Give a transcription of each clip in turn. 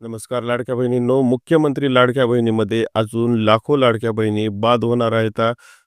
नमस्कार लाडक्या बहिणींनो. मुख्यमंत्री लाडक्या बहिणीमध्ये अजून लाखो लाडक्या बहिणी बाद होणार आहेत.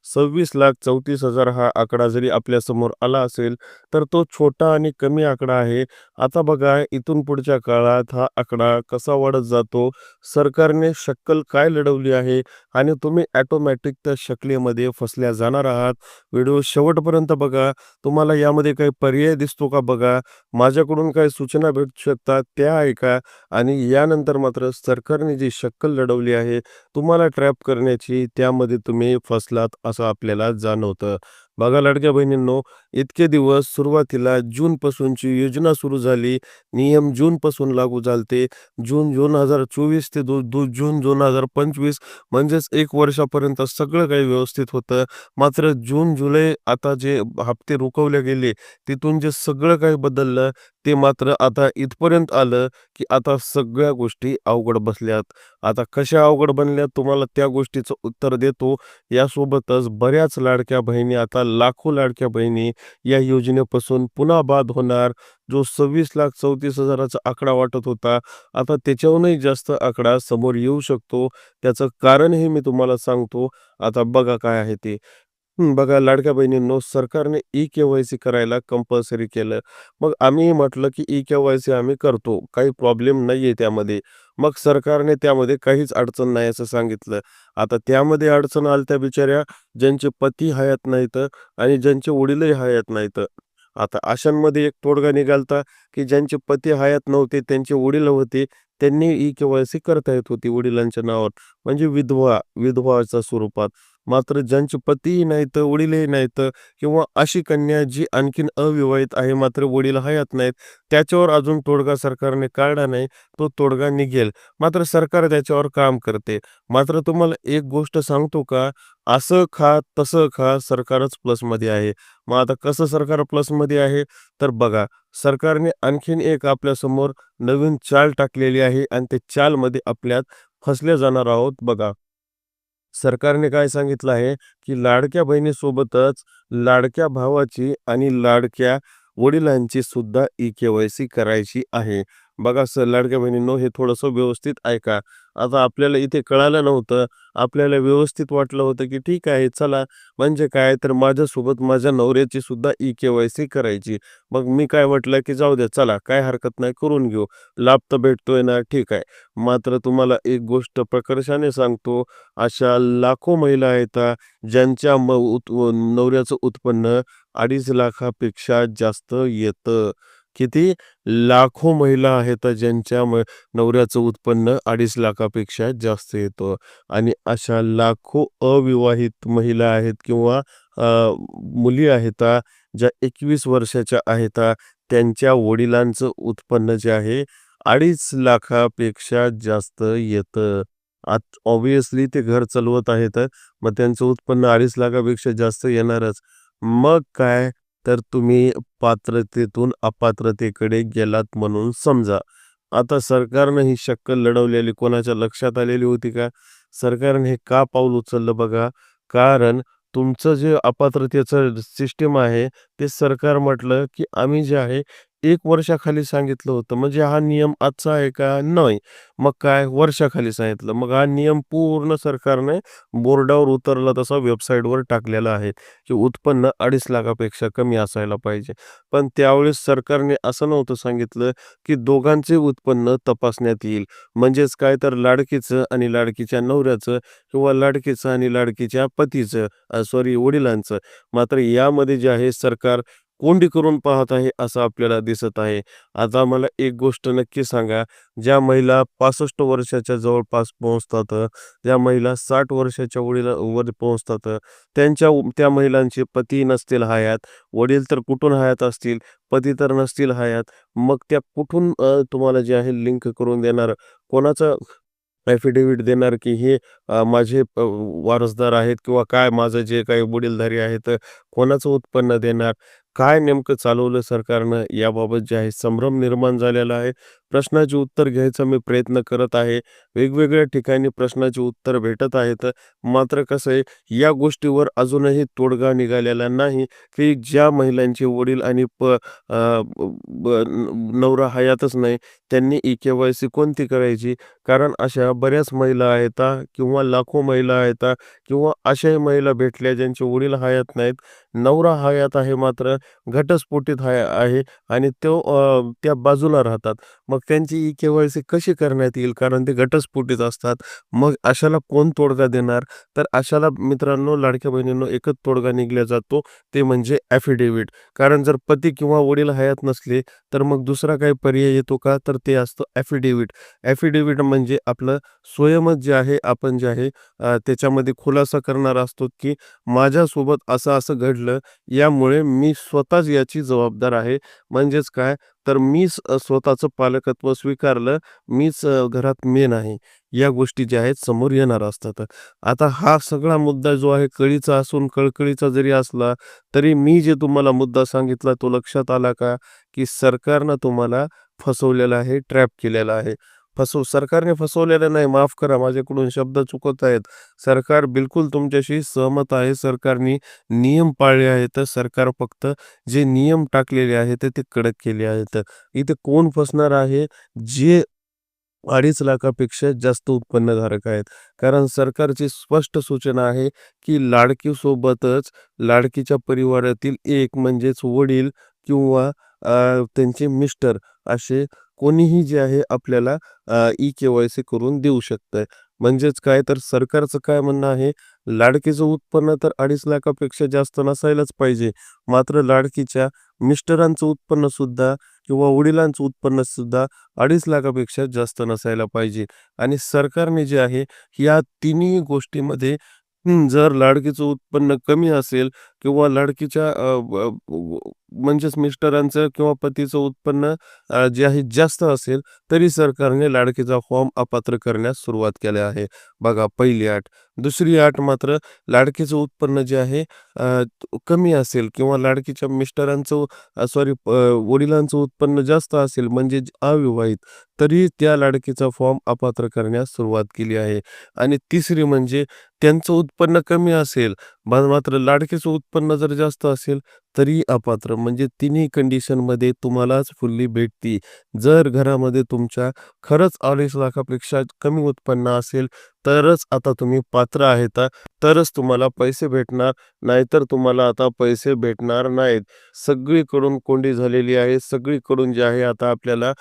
सव्वीस लाख चौतीस हजार हा आकडा जरी आपल्यासमोर आला असेल तर तो छोटा आणि कमी आकडा आहे. आता बघा इथून पुढच्या काळात हा आकडा कसा वाढत जातो? सरकारने शक्कल काय लढवली आहे? आणि तुम्ही ॲटोमॅटिक त्या शकलीमध्ये फसल्या जाणार आहात. व्हिडिओ शेवटपर्यंत बघा. तुम्हाला यामध्ये काही पर्याय दिसतो का बघा? माझ्याकडून काही सूचना भेटू शकतात त्या ऐका. आणि या त्यानंतर मात्र सरकारने जी शक्कल लढवली आहे तुम्हाला ट्रॅप करण्याची त्यामध्ये तुम्ही फसलात असं आपल्याला जाणवतं. बघा लाडक्या बहिणींनो इतके दिवस सुरुवातीला जूनपासूनची योजना सुरू झाली. नियम जूनपासून लागू झालते. जून दोन हजार चोवीस ते दो दो जून दोन हजार पंचवीस म्हणजेच एक वर्षापर्यंत सगळं काही व्यवस्थित होतं. मात्र जून जुलै आता जे हप्ते रुकवले गेले तिथून जे सगळं काही बदललं ते मात्र आता इथपर्यंत आलं की आता सगळ्या गोष्टी अवघड बसल्यात. आता कशा अवघड बनल्यात तुम्हाला त्या गोष्टीचं उत्तर देतो. यासोबतच बऱ्याच लाडक्या बहिणी आता लाखो लाडक्या बहिणी या योजनेपासून पुन्हा बाद होणार. जो सव्वीस लाख चौतीस हजाराचा आकडा वाटत होता आता त्याच्याहूनही जास्त आकडा समोर येऊ शकतो. त्याचं कारणही मी तुम्हाला सांगतो. आता बघा काय आहे ते. हं, बघा लाडक्या बहिणींनो सरकारने ई के वाय सी करायला कंपल्सरी केलं. मग आम्ही म्हटलं की ई के वाय सी आम्ही करतो काही प्रॉब्लेम नाही आहे त्यामध्ये. मग सरकारने त्यामध्ये काहीच अडचण नाही असं सांगितलं. आता त्यामध्ये अडचण आल्या त्या बिचाऱ्या ज्यांचे पती हयात नाहीत आणि ज्यांचे वडीलही हयात नाहीत. आता अशांमध्ये एक तोडगा निघालता की ज्यांचे पती हयात नव्हते त्यांचे वडील होते त्यांनी ई के वाय सी करता येत होती वडिलांच्या नावावर. म्हणजे विधवा विधवाच्या स्वरूपात. मात्र ज्यांचे पतीही नाहीत वडीलही नाहीत किंवा अशी कन्या जी आणखीन अविवाहित आहे मात्र वडील हयात नाहीत त्याच्यावर अजून तोडगा सरकारने काढला नाही तो तोडगा निघेल. मात्र सरकार त्याच्यावर काम करते. मात्र तुम्हाला एक गोष्ट सांगतो का? असं खा तसं खा सरकारच प्लसमध्ये आहे. मग आता कसं सरकार प्लसमध्ये आहे? तर बघा सरकारने आणखीन एक आपल्यासमोर नवीन चाल टाकलेली आहे आणि ते चालमध्ये आपल्यात फसले जाणार आहोत. बघा सरकारने काय सांगितलं आहे की लाडक्या बहिणीसोबतच लाडक्या भावाची आणि लाडक्या वडिलांची सुद्धा ई के वाय सी करायची आहे. बघा सर लाडक्या बहिणींनो हे थोडंसं व्यवस्थित ऐका. आता आपल्याला इथे कळालं नव्हतं. आपल्याला व्यवस्थित वाटलं होतं की ठीक आहे चला. म्हणजे काय? तर माझ्यासोबत माझ्या नवऱ्याची सुद्धा ई के वाय सी करायची. मग मी काय म्हटलं की जाऊ द्या चला. काय हरकत नाही करून घेऊ. लाभ तर भेटतोय ना ठीक आहे. मात्र तुम्हाला एक गोष्ट प्रकर्षाने सांगतो. अशा लाखो महिला आहेत ज्यांच्या म उत नवऱ्याचं उत्पन्न अडीच लाखापेक्षा जास्त येतं. किती? लाखो महिला आहेत ज्यांच्या नवऱ्याचं उत्पन्न अडीच लाखापेक्षा जास्त येतं. आणि अशा लाखो अविवाहित महिला आहेत किंवा मुली आहेत ज्या एकवीस वर्षाच्या आहेत त्यांच्या वडिलांचं उत्पन्न जे आहे अडीच लाखापेक्षा जास्त येतं. आत ऑब्वियसली ते घर चालवत आहेत मग त्यांचं उत्पन्न अडीच लाखापेक्षा जास्त येणारच. मग काय? तर तुम्ही पात्रतेतून अपात्रतेकडे गेलात म्हणून समजा. आता सरकारनं ही शक्कल लढवलेली कोणाच्या लक्षात आलेली होती का? सरकारने हे का पाऊल उचललं बघा. कारण तुमचं जे अपात्रतेचं सिस्टीम आहे ते सरकार म्हटलं की आम्ही जे आहे एक वर्षाखाली सांगितलं होतं. म्हणजे हा नियम आजचा आहे का? नाही. मग काय वर्षाखाली सांगितलं. मग हा नियम पूर्ण सरकारने बोर्डावर उतरला तसा वेबसाईटवर टाकलेला आहे की उत्पन्न अडीच लाखापेक्षा कमी असायला पाहिजे. पण त्यावेळेस सरकारने असं नव्हतं सांगितलं की दोघांचे उत्पन्न तपासण्यात येईल. म्हणजेच काय तर लाडकीचं आणि लाडकीच्या नवऱ्याचं किंवा लाडकीचं आणि लाडकीच्या पतीचं सॉरी वडिलांचं. मात्र यामध्ये जे आहे सरकार कोंडी करून पाहत आहे असं आपल्याला दिसत आहे. आता मला एक गोष्ट नक्की सांगा. ज्या महिला पासष्ट वर्षाच्या जवळपास पोहोचतात ज्या महिला साठ वर्षाच्या वडील वर पोहोचतात त्यांच्या त्या महिलांचे पती नसतील हयात. वडील तर कुठून हयात असतील? पती तर नसतील हयात. मग त्या कुठून तुम्हाला जे आहे लिंक करून देणार? कोणाचं ॲफिडेव्हिट देणार की हे माझे वारसदार आहेत किंवा काय माझं जे काही वडीलधारी आहेत कोणाचं उत्पन्न देणार? काय नेमकं चालवलं सरकारनं? याबाबत जे आहे संभ्रम निर्माण झालेला आहे. प्रश्नाचे उत्तर घ्यायचा मी प्रयत्न करत आहे. वेगवेगळ्या ठिकाणी प्रश्नाचे उत्तर भेटत आहेत. मात्र कसं आहे, या गोष्टीवर अजूनही तोडगा निघालेला नाही, की ज्या महिलांचे वडील आणि प ब नवरा हयातच नाही, त्यांनी ई-के-वाय-सी कोणती करायची? कारण अशा बऱ्याच महिला आहेत किंवा लाखो महिला आहेत किंवा अशाही महिला भेटल्या ज्यांचे वडील हयात नाहीत, नवरा हयात आहे मात्र घटस्फोटीत हाय आहे आणि तो त्या बाजूला राहतात. मग त्यांची ई केवायसी कशी करण्यात येईल? कारण ते घटस्फोटीत असतात. मग अशाला कोण तोडगा देणार? तर अशाला मित्रांनो, लाडक्या बहिणींनो, एकच तोडगा निघला जातो, ते म्हणजे ॲफिडेव्हिट. कारण जर पती किंवा वडील हयात नसले, तर मग दुसरा काही पर्याय येतो का? तर ते असतं ॲफिडेव्हिट. ॲफिडेव्हिट म्हणजे आपलं स्वयंमत जे आहे, आपण जे आहे त्याच्यामध्ये खुलासा करणार असतो, की माझ्यासोबत असं-असं घडलं, यामुळे मी स्वतःच याची जबाबदार आहे. म्हणजेच काय? तर मीच स्वतःचं पालकत्व स्वीकारलं, मीच घरात मेन आहे. या गोष्टी ज्या आहेत समोर येणार असतात. आता हा सगळा मुद्दा जो आहे कळीचा असून कळकळीचा जरी असला, तरी मी जे तुम्हाला मुद्दा सांगितला तो लक्षात आला का? की सरकारनं तुम्हाला फसवलेलं आहे, ट्रॅप केलेलं आहे. फसव सरकारने फसवलेलं नाही, माफ करा माझ्याकडून शब्द चुकत आहेत. सरकार बिलकुल तुमच्याशी सहमत आहे. सरकारने नियम पाळले आहेत. सरकार फक्त जे नियम टाकलेले आहेत ते कडक केले आहेत. इथे कोण फसणार आहे? जे 2.5 लाखापेक्षा जास्त उत्पन्नधारक आहेत. कारण सरकारची स्पष्ट सूचना आहे, की लाडकीसोबतच लाडकीच्या परिवारातील एक म्हणजेच वडील किंवा त्यांचे मिस्टर असे कोणीही जे आहे आपल्याला ई केवायसी करून देऊ शकतंय म्हणजेच काय? तर सरकारचं काय म्हणणं आहे, लाडकीचं उत्पन्न तर 2.5 लाखापेक्षा जास्त नसायलाच पाहिजे. मात्र लाडकीच्या मिस्टरांचं उत्पन्न सुद्धा किंवा वडिलांचं उत्पन्न सुद्धा अडीच लाखापेक्षा जास्त नसायला पाहिजे. आणि सरकारने जे आहे, या तिन्ही गोष्टीमध्ये जर लाडकीचं उत्पन्न कमी असेल किंवा लाडकीच्या अ, म्हणजेच मिस्टरांचं किंवा पतीचं उत्पन्न अ, जे आहे जास्त असेल, तरी सरकारने लाडकीचा फॉर्म अपात्र करण्यास सुरुवात केली आहे. बघा पहिली अट. दुसरी अट मात्र लाडकीचं उत्पन्न जे आहे अ, कमी असेल किंवा लाडकीच्या मिस्टरांचं सॉरी वडिलांचं उत्पन्न जास्त असेल म्हणजे अविवाहित, तरी त्या लाडकीचा फॉर्म अपात्र करण्यास सुरुवात केली आहे. आणि तिसरी म्हणजे त्यांचं उत्पन्न कमी असेल, मात्र लाडकीचं उत्पन्न जर जास्त असेल, तरी अपात्र. म्हणजे तिन्ही कंडिशनमध्ये तुम्हालाच फुल्ली भेटती. जर घरामध्ये तुमच्या खरंच 2.5 लाखापेक्षा कमी उत्पन्न असेल, तरच आता तुम्ही पात्र आहेत. तरच तुम्हाला पैसे भेटणार, नाहीतर तुम्हाला आता पैसे भेटणार नाहीत. सगळीकडून कोंडी झालेली आहे. सगळीकडून जे आहे आता आपल्याला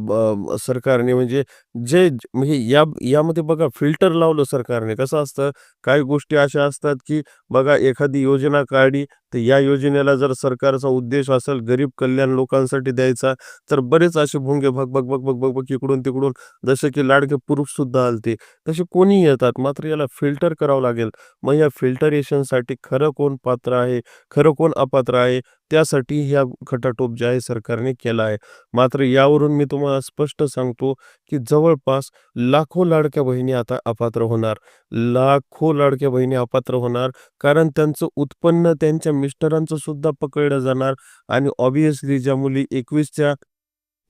ब सरकारने म्हणजे जे म्हणजे या यामध्ये बघा फिल्टर लावलं सरकारने. कसं असतं, काही गोष्टी अशा असतात, की बघा एखादी योजना काढली, तर या योजनेला जर सरकारचा उद्देश असेल गरीब कल्याण लोकांसाठी द्यायचा, तर बरेच असे भोंगे भग, भग, भग, भग, भग, भग इकडून-तिकडून जसे की लाडके पुरुषसुद्धा आलते, तसे कोणी येतात. मात्र याला फिल्टर करावं लागेल. मग या फिल्टरेशनसाठी खरं कोण पात्र आहे, खरं कोण अपात्र आहे, त्यासाठी ह्या खटाटोप जे आहे सरकारने केला आहे. मात्र यावरून मी तुम्हाला स्पष्ट सांगतो, की जवळपास लाखो लाडक्या बहिणी आता अपात्र होणार. लाखो लाडक्या बहिणी अपात्र होणार. कारण त्यांचं उत्पन्न त्यांच्या मिस्टरांचं सुद्धा पकडलं जाणार आणि ऑब्व्हियसली ज्या मुली 21च्या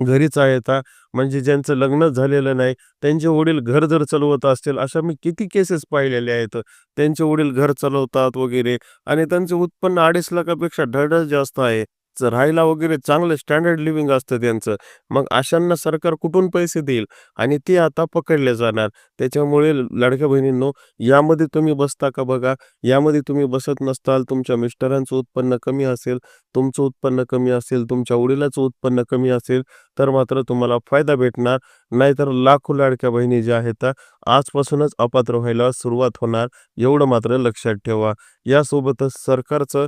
घरीच आहेत, म्हणजे ज्यांचं लग्न झालेलं नाही, त्यांचे वडील घर जर चालवत असतील, अशा मी किती केसेस पाहिलेल्या आहेत. त्यांचे वडील घर चालवतात वगैरे आणि त्यांचे उत्पन्न 2.5 लाखापेक्षा ढळढळ जास्त आहे. राहायला वगैरे चांगलं स्टँडर्ड लिव्हिंग असतं त्यांचं. मग अशांना सरकार कुठून पैसे देईल? आणि ते आता पकडले जाणार. त्याच्यामुळे लाडक्या बहिणींनो, यामध्ये तुम्ही बसता का बघा. यामध्ये तुम्ही बसत नसताल, तुमच्या मिस्टरांचं उत्पन्न कमी असेल, तुमचं उत्पन्न कमी असेल, तुमच्या वडिलाचं उत्पन्न कमी असेल, तर मात्र तुम्हाला फायदा भेटणार. नाहीतर लाखो लाडक्या बहिणी ज्या आहेत, आजपासूनच अपात्र व्हायला सुरुवात होणार. एवढं मात्र लक्षात ठेवा. यासोबतच सरकारचं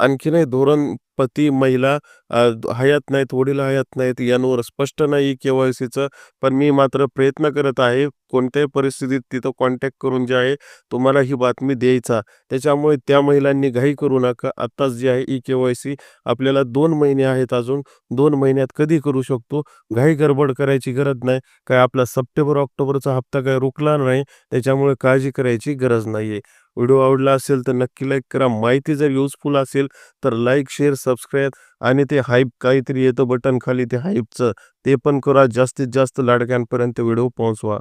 आणखीनही धोरण पती, महिला हयात नाहीत, वडील हयात नाहीत, यांवर स्पष्ट नाही के-वाय-सीचं. पण मी मात्र प्रयत्न करत आहे, कोणत्याही परिस्थितीत तिथं कॉन्टॅक्ट करून जे आहे, तुम्हाला ही बातमी द्यायचा. त्याच्यामुळे त्या महिलांनी घाई करू नका. आत्ताच जे आहे ई-के-वाय-सी आपल्याला दोन महिने आहेत अजून. दोन महिन्यात कधी करू शकतो. घाई गडबड करायची गरज नाही. काय आपला सप्टेंबर, ऑक्टोबरचा हप्ता काय रुकला नाही. त्याच्यामुळे काळजी करायची गरज नाही आहे व्हिडिओ आवडला असेल तर नक्की लाईक करा. माहिती जर युजफुल असेल तर लाईक शेअर सबस्क्राईब आणि ते हाईप काहीतरी येतं बटन खाली ते हाईपचं ते पण करा. जास्तीत जास्त लाडक्यांपर्यंत व्हिडिओ पोहोचवा.